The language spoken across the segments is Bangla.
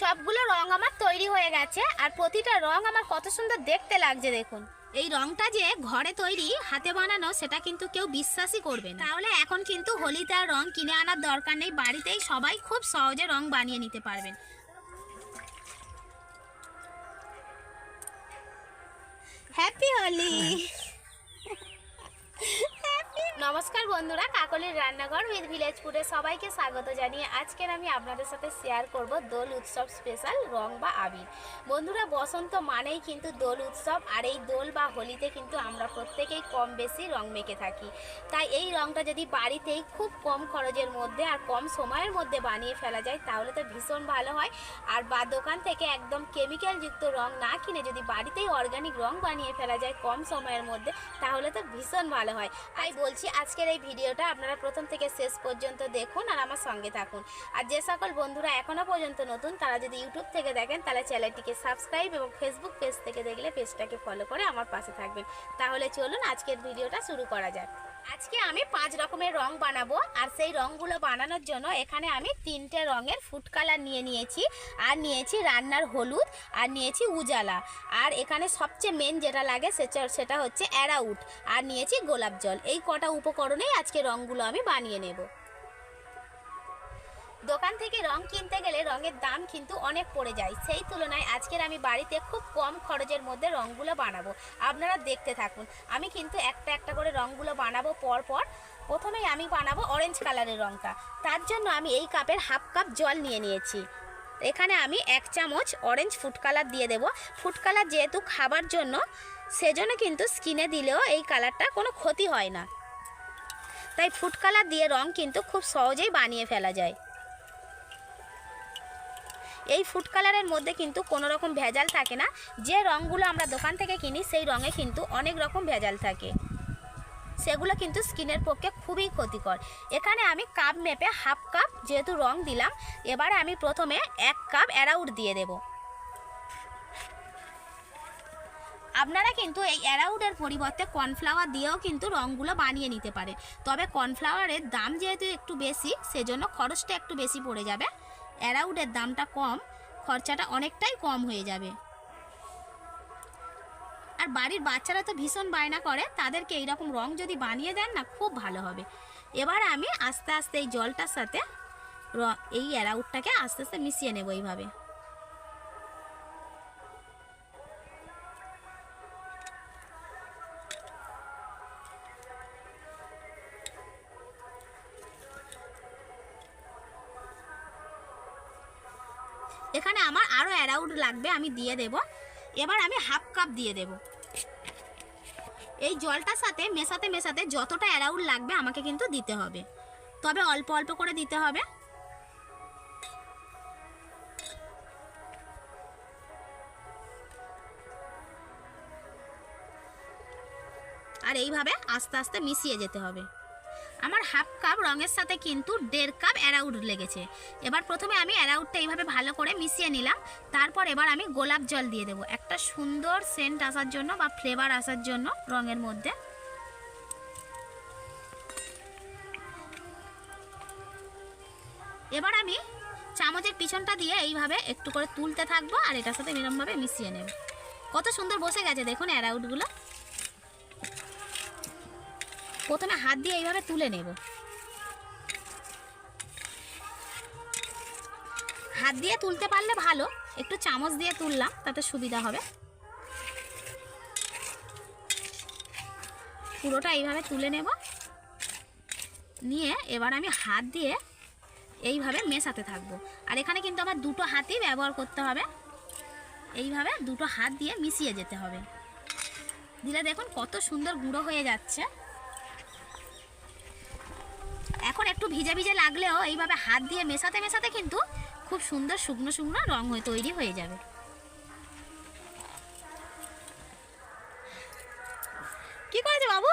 সবগুলো রং আমার তৈরি হয়ে গেছে আর প্রতিটা রং আমার কত সুন্দর দেখতে লাগছে দেখুন। এই রংটা যে ঘরে তৈরি হাতে বানানো সেটা কিন্তু কেউ বিশ্বাসই করবে না। তাহলে এখন কিন্তু হোলিতে আর রং কিনে আনার দরকার নেই বাড়িতেই সবাই খুব সহজে রং বানিয়ে নিতে পারবেন। হ্যাপি হোলি! নমস্কার বন্ধুরা, কাকলির রান্নাঘর উইথ ভিলেজ ফুডে সবাইকে স্বাগত জানিয়ে আজকের আমি আপনাদের সাথে শেয়ার করব দোল উৎসব স্পেশাল রং বা আবির। বন্ধুরা, বসন্ত মানেই কিন্তু দোল উৎসব, আর এই দোল বা হোলিতে কিন্তু আমরা প্রত্যেকেই কম বেশি রং মেখে থাকি। তাই এই রংটা যদি বাড়িতেই খুব কম খরচের মধ্যে আর কম সময়ের মধ্যে বানিয়ে ফেলা যায়, তাহলে তো ভীষণ ভালো হয়। আর বা দোকান থেকে একদম কেমিক্যালযুক্ত রং না কিনে যদি বাড়িতেই অর্গানিক রং বানিয়ে ফেলা যায় কম সময়ের মধ্যে, তাহলে তো ভীষণ ভালো হয়। তাই বলছি আজকের এই ভিডিওটা আপনারা প্রথম থেকে শেষ পর্যন্ত দেখুন আর আমার সঙ্গে থাকুন। আর যে সকল বন্ধুরা এখনও পর্যন্ত নতুন, তারা যদি ইউটিউব থেকে দেখেন, তাহলে চ্যানেলটিকে সাবস্ক্রাইব এবং ফেসবুক পেজ থেকে দেখলে পেজটাকে ফলো করে আমার পাশে থাকবেন। তাহলে চলুন, আজকের ভিডিওটা শুরু করা যাক। আজকে আমি পাঁচ রকমের রং বানাবো, আর সেই রংগুলো বানানোর জন্য এখানে আমি তিনটে রঙের ফুড কালার নিয়ে নিয়েছি। আর নিয়েছি রান্নার হলুদ, আর নিয়েছি উজালা। আর এখানে সবচেয়ে মেন যেটা লাগে সেটা হচ্ছে অ্যারাউট। আর নিয়েছি গোলাপ জল। এই কটা উপকরণেই আজকে রংগুলো আমি বানিয়ে নেব। দোকান থেকে রং কিনতে গেলে রঙের দাম কিন্তু অনেক পড়ে যায়। সেই তুলনায় আজকের আমি বাড়িতে খুব কম খরচের মধ্যে রংগুলো বানাবো। আপনারা দেখতে থাকুন। আমি কিন্তু একটা একটা করে রংগুলো বানাবো পর পর। প্রথমেই আমি বানাবো অরেঞ্জ কালারের রংটা তার জন্য আমি এই কাপের হাফ কাপ জল নিয়ে নিয়েছি। এখানে আমি এক চামচ অরেঞ্জ ফুড কালার দিয়ে দেব। ফুড কালার যেহেতু খাবার জন্য, সেজন্য কিন্তু স্কিনে দিলেও এই কালারটা কোনো ক্ষতি হয় না। তাই ফুড কালার দিয়ে রং কিন্তু খুব সহজেই বানিয়ে ফেলা যায়। এই ফুড কালারের মধ্যে কিন্তু কোনো রকম ভেজাল থাকে না। যে রঙগুলো আমরা দোকান থেকে কিনি, সেই রঙে কিন্তু অনেক রকম ভেজাল থাকে। সেগুলো কিন্তু স্কিনের পক্ষে খুবই ক্ষতিকর। এখানে আমি কাপ মেপে হাফ কাপ যেহেতু রং দিলাম, এবারে আমি প্রথমে এক কাপ অ্যারাউট দিয়ে দেব। আপনারা কিন্তু এই অ্যারাউটের পরিবর্তে কর্নফ্লাওয়ার দিয়েও কিন্তু রঙগুলো বানিয়ে নিতে পারে তবে কর্নফ্লাওয়ারের দাম যেহেতু একটু বেশি, সেজন্য খরচটা একটু বেশি পড়ে যাবে। অ্যারাউটের দামটা কম, খরচাটা অনেকটাই কম হয়ে যাবে। আর বাড়ির বাচ্চারা তো ভীষণ বায়না করে, তাদেরকে এইরকম রং যদি বানিয়ে দেন না, খুব ভালো হবে। এবার আমি আস্তে আস্তে এই জলটার সাথে এই অ্যারাউটটাকে আস্তে আস্তে মিশিয়ে নেব এইভাবে। এখানে আমার আরও অ্যারাউট লাগবে, আমি দিয়ে দেব। এবার আমি হাফ কাপ দিয়ে দেব। এই জলটার সাথে মেশাতে মেশাতে যতটা অ্যারাউট লাগবে আমাকে কিন্তু দিতে হবে। তবে অল্প অল্প করে দিতে হবে। আর এইভাবে আস্তে আস্তে মিশিয়ে যেতে হবে। আমার হাফ কাপ রঙের সাথে কিন্তু দেড় কাপ অ্যারাউট লেগেছে। এবার প্রথমে আমি অ্যারাউটটা এইভাবে ভালো করে মিশিয়ে নিলাম। তারপর এবার আমি গোলাপ জল দিয়ে দেবো। একটা সুন্দর সেন্ট আসার জন্য বা ফ্লেভার আসার জন্য রঙের মধ্যে। এবার আমি চামচের পিছনটা দিয়ে এইভাবে একটু করে তুলতে থাকব আর এটার সাথে এরমভাবে মিশিয়ে নেব। কত সুন্দর বসে গেছে দেখুন অ্যারাউটগুলো। প্রথমে হাত দিয়ে এইভাবে তুলে নেব। হাত দিয়ে তুলতে পারলে ভালো, একটু চামচ দিয়ে তুললাম, তাতে সুবিধা হবে। পুরোটা এইভাবে তুলে নেব। নিয়ে এবার আমি হাত দিয়ে এইভাবে মেশাতে থাকব। আর এখানে কিন্তু আমার দুটো হাতই ব্যবহার করতে হবে। এইভাবে দুটো হাত দিয়ে মিশিয়ে যেতে হবে। দিলে দেখুন কত সুন্দর গুঁড়ো হয়ে যাচ্ছে। এখন একটু ভিজে ভিজে লাগলেও এইভাবে হাত দিয়ে মেশাতে মেশাতে কিন্তু খুব সুন্দর শুকনো শুকনো রং হয়ে তৈরি হয়ে যাবে। কি করেছ বাবু?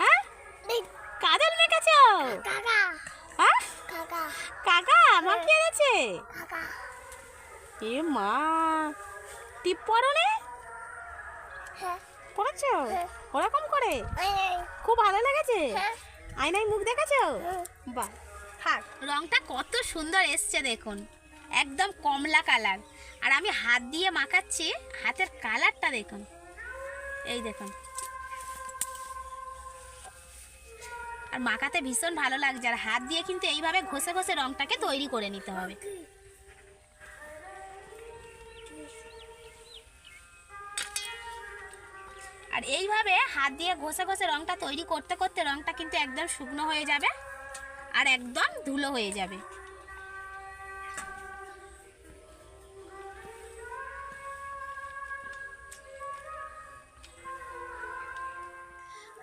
হ্যাঁ? কাজল মেখেছো? কাকা। হ্যাঁ? কাকা। এ মা টিপ হ্যাঁ। পড়েছো হ্যাঁ। ওরকম করে? খুব ভালো লেগেছে? হ্যাঁ। আয়নায় মুখ দেখেছ। বাহ, থাক। রংটা কত সুন্দর এসছে দেখুন। একদম কমলা কালার। আর আমি হাত দিয়ে মাখাচ্ছি, হাতের কালারটা দেখুন। এই দেখুন। আর মাখাতে ভীষণ ভালো লাগছে, আর হাত দিয়ে কিন্তু এইভাবে ঘষে ঘষে রংটাকে তৈরি করে নিতে হবে। আর এইভাবে হাত দিয়ে ঘষে ঘষে রংটা তৈরি করতে করতে রংটা কিন্তু একদম শুকনো হয়ে যাবে আর একদম ধুলো হয়ে যাবে।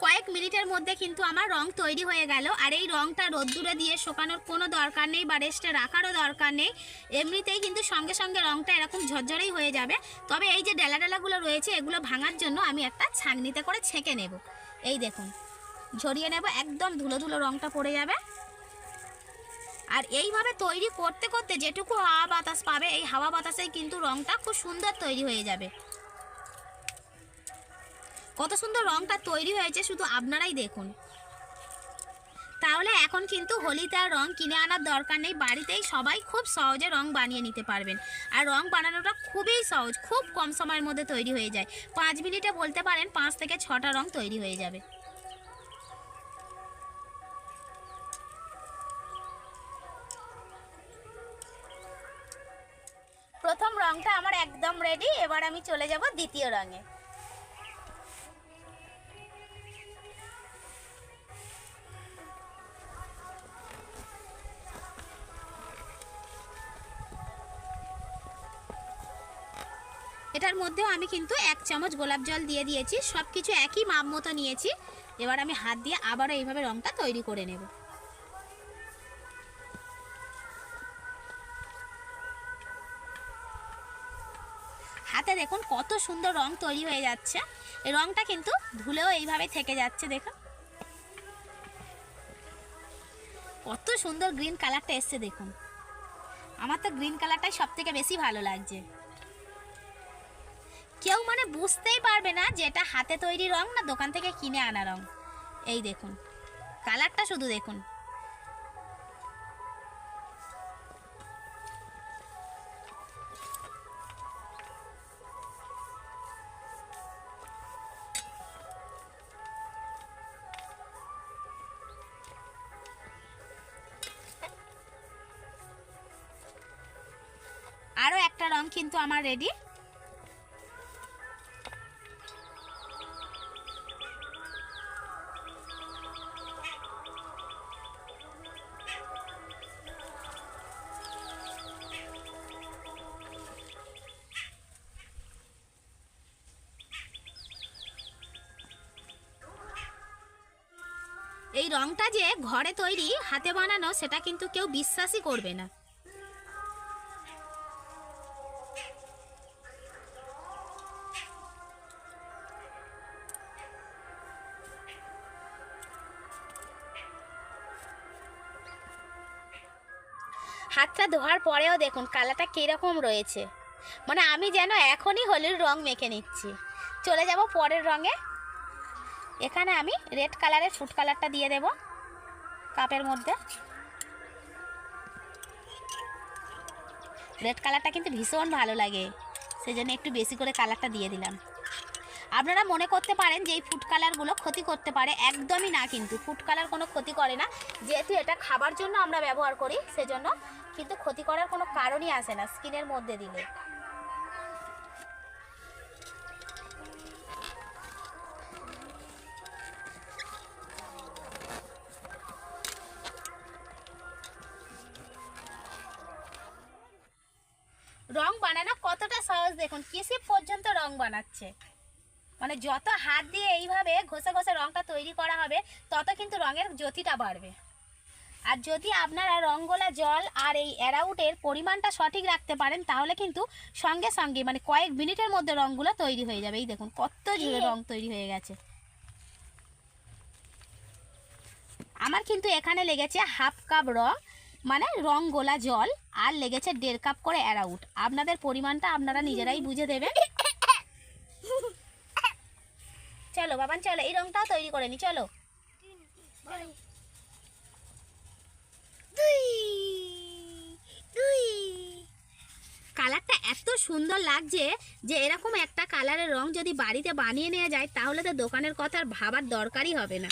কয়েক মিনিটের মধ্যে কিন্তু আমার রং তৈরি হয়ে গেল। আর এই রংটা রোদ্দুরে দিয়ে শোকানোর কোনো দরকার নেই বা রেস্টে রাখারও দরকার নেই। এমনিতেই কিন্তু সঙ্গে সঙ্গে রংটা এরকম ঝরঝরেই হয়ে যাবে। তবে এই যে ডেলা ডেলাগুলো রয়েছে, এগুলো ভাঙার জন্য আমি একটা ছাঁকনিতে করে ছেঁকে নেব। এই দেখুন, ঝরিয়ে নেব, একদম ধুলো ধুলো রংটা পড়ে যাবে। আর এইভাবে তৈরি করতে করতে যেটুকু হাওয়া বাতাস পাবে, এই হাওয়া বাতাসেই কিন্তু রংটা খুব সুন্দর তৈরি হয়ে যাবে। কত সুন্দর রংটা তৈরি হয়েছে, শুধু আপনারাই দেখুন। তাহলে এখন কিন্তু হোলিতে আর রং কিনে আনার দরকার নেই, বাড়িতেই সবাই খুব সহজে রং বানিয়ে নিতে পারবেন। আর রং বানানোটা খুবই সহজ, খুব কম সময়ের মধ্যে তৈরি হয়ে যায়। পাঁচ মিনিটে বলতে পারেন পাঁচ থেকে ছটা রং তৈরি হয়ে যাবে। প্রথম রংটা আমার একদম রেডি এবার আমি চলে যাব দ্বিতীয় রঙে। মধ্যেও আমি কিন্তু এক চামচ গোলাপ জল দিয়ে দিয়েছি সব কিছু একই মাপ মতো নিয়েছি। এবার আমি হাত দিয়ে আবারও এইভাবে রংটা তৈরি করে নেব। হাতে দেখুন কত সুন্দর রং তৈরি হয়ে যাচ্ছে। রংটা কিন্তু ধুলেও এইভাবে থেকে যাচ্ছে, দেখুন। কত সুন্দর গ্রিন কালারটা এসছে, দেখুন। আমার তো গ্রিন কালারটাই সব থেকে বেশি ভালো লাগছে। কেউ মানে বুঝতেই পারবে না যে এটা হাতে তৈরি রং না দোকান থেকে কিনে আনা রং। এই দেখুন, কালারটা শুধু দেখুন। আরও একটা রং কিন্তু আমার রেডি এই রংটা যে ঘরে তৈরি, হাতে বানানো, সেটা কিন্তু কেউ বিশ্বাসই করবে না। হাতটা ধোয়ার পরেও দেখুন, কালারটা কীরকম রয়েছে। মানে আমি যেন এখনই হোলির রং মেখে নিচ্ছি। চলে যাব পরের রঙে। এখানে আমি রেড কালারের ফুড কালারটা দিয়ে দেব কাপের মধ্যে। রেড কালারটা কিন্তু ভীষণ ভালো লাগে সেই জন্য একটু বেশি করে কালারটা দিয়ে দিলাম। আপনারা মনে করতে পারেন যে এই ফুড কালারগুলো ক্ষতি করতে পারে, একদমই না কিন্তু ফুড কালার কোনো ক্ষতি করে না। যেহেতু এটা খাবার জন্য আমরা ব্যবহার করি, সেজন্য কিন্তু ক্ষতি করার কোনো কারণই আসে না স্কিনের মধ্যে দিলে। বানাচ্ছে। মানে যত হাত দিয়ে এইভাবে ঘষে ঘষে রংটা তৈরি করা হবে তত কিন্তু রঙের জ্যোতিটা বাড়বে। আর যদি আপনারা রঙ্গোলা জল আর এই অ্যারাউটের পরিমাণটা সঠিক রাখতে পারেন তাহলে কিন্তু সঙ্গে সঙ্গে মানে কয়েক মিনিটের মধ্যে রঙগুলো তৈরি হয়ে যাবে। এই দেখুন কত জুড়ে রং তৈরি হয়ে গেছে। আমার কিন্তু এখানে লেগেছে হাফ কাপ রং মানে রং গোলা জল আর লেগেছে দেড় কাপ করে অ্যারাউট। আপনাদের পরিমাণটা আপনারা নিজেরাই বুঝে দেবেন। চলো বাবান চলো এই রংটাও তৈরি করে নি চলো। দুই দুই। কালারটা এত সুন্দর লাগছে যে এরকম একটা কালারের রং যদি বাড়িতে বানিয়ে নেওয়া যায় তাহলে তো দোকানের কথা আর ভাবার দরকারই হবে না।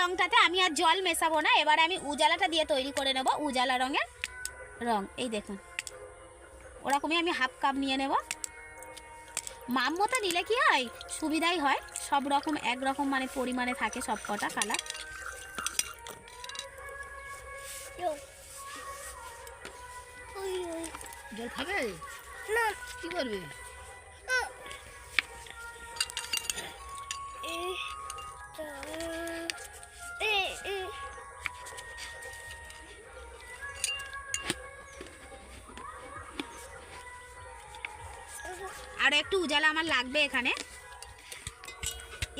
রংটাতে আমি আর জল মেশাবো না এবারে আমি উজালাটা দিয়ে তৈরি করে নেব উজালা রঙের রং। এই দেখুন ওরকমই আমি হাফ কাপ নিয়ে নেব। মাম মতো নিলে কি হয়? সুবিধাই হয় সব রকম এক রকম মানে পরিমাণে থাকে সব কটা কালার। জল খাবে? না। কি করবে? আমার লাগবে এখানে।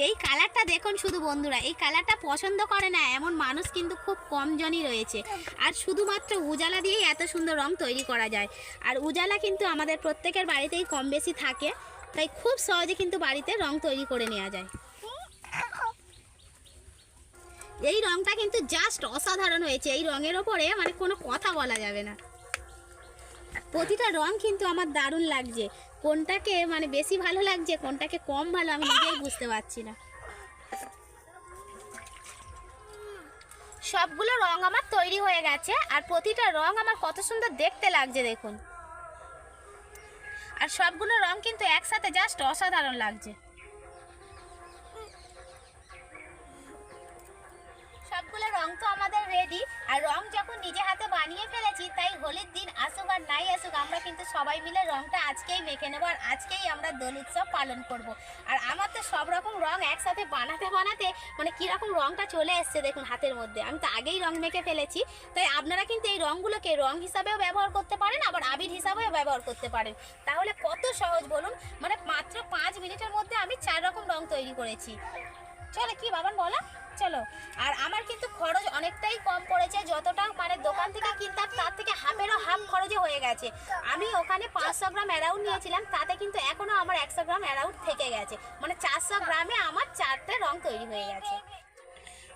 এই কালারটা দেখুন শুধু বন্ধুরা, এই কালারটা পছন্দ করে না, এমন মানুষ কিন্তু খুব কম জনই রয়েছে। আর শুধুমাত্র উজালা দিয়েই এত সুন্দর রং তৈরি করা যায়। আর উজালা কিন্তু আমাদের প্রত্যেকের বাড়িতেই কম বেশি থাকে, তাই খুব সহজে কিন্তু বাড়িতে রং তৈরি করে নেওয়া যায়। এই রংটা কিন্তু জাস্ট অসাধারণ হয়েছে, এই রঙের ওপরে মানে কোনো কথা বলা যাবে না। প্রতিটা রং কিন্তু আমার দারুণ লাগছে। কোনটাকে মানে বেশি ভালো লাগছে, কোনটাকে কম ভালো আমি নিজেই বুঝতে পারছি না। সবগুলো রং আমার তৈরি হয়ে গেছে, আর প্রতিটা রং আমার কত সুন্দর দেখতে লাগছে দেখুন। আর সবগুলো রং কিন্তু একসাথে জাস্ট অসাধারণ লাগছে। সবগুলো রং তো আমাদের রেডি আর সবাই মিলে রংটা আজকেই মেখে নেব আর আজকেই আমরা দোল উৎসব পালন করব। আর আমার তো সব রকম রং একসাথে বানাতে বানাতে মানে কীরকম রংটা চলে এসছে দেখুন হাতের মধ্যে। আমি তো আগেই রং মেখে ফেলেছি। তাই আপনারা কিন্তু এই রংগুলোকে রং হিসাবেও ব্যবহার করতে পারেন, আবার আবির হিসাবেও ব্যবহার করতে পারেন। তাহলে কত সহজ বলুন? মানে মাত্র পাঁচ মিনিটের মধ্যে আমি চার রকম রং তৈরি করেছি। চলো কি বাবান বলো? চলো। আর আমার কিন্তু খরচ অনেকটাই কম পড়েছে যতটা মানে দোকান থেকে কিনতাম তার থেকে হাফেরও হাফ খরচে হয়ে গেছে। আমি ওখানে পাঁচশো গ্রাম অ্যারাউন্ড নিয়েছিলাম তাতে কিন্তু এখনও আমার একশো গ্রাম অ্যারাউন্ড থেকে গেছে। মানে চারশো গ্রামে আমার চারটে রং তৈরি হয়ে গেছে।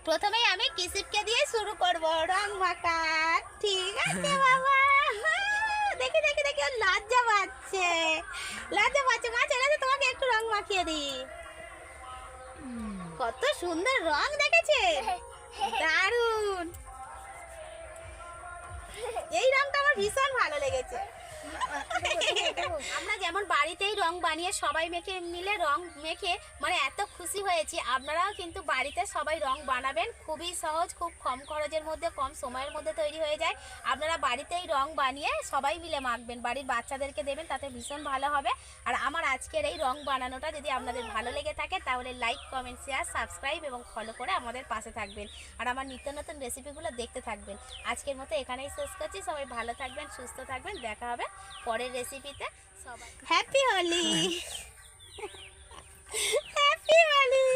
প্রথমেই আমি কিসিপকে দিয়ে শুরু করব রং মাখা। ঠিক আছে বাবা। দেখি দেখি দেখি লজ্জা পাচ্ছে। লজ্জা পাচ্ছে। মা চলে তোমাকে একটু রং মাখিয়ে দিই। কত সুন্দর রং দেখেছে। দারুণ এই রংটা আমার ভীষণ ভালো লেগেছে। আমরা যেমন বাড়িতেই রং বানিয়ে সবাই মেখে মিলে রং মেখে মানে এত খুশি হয়েছি, আপনারাও কিন্তু বাড়িতে সবাই রং বানাবেন। খুবই সহজ, খুব কম খরচের মধ্যে, কম সময়ের মধ্যে তৈরি হয়ে যায়। আপনারা বাড়িতেই রং বানিয়ে সবাই মিলে মাখবেন। বাড়ির বাচ্চাদেরকে দেবেন, তাতে ভীষণ ভালো হবে। আর আমার আজকের এই রং বানানোটা যদি আপনাদের ভালো লেগে থাকে, তাহলে লাইক কমেন্ট শেয়ার সাবস্ক্রাইব এবং ফলো করে আমাদের পাশে থাকবেন। আর আমার নিত্য নতুন রেসিপিগুলো দেখতে থাকবেন। আজকের মতো এখানেই শেষ করছি। সবাই ভালো থাকবেন, সুস্থ থাকবেন। দেখা হবে পরের রেসিপিতে সবাই হ্যাপি হোলি হ্যাপি হোলি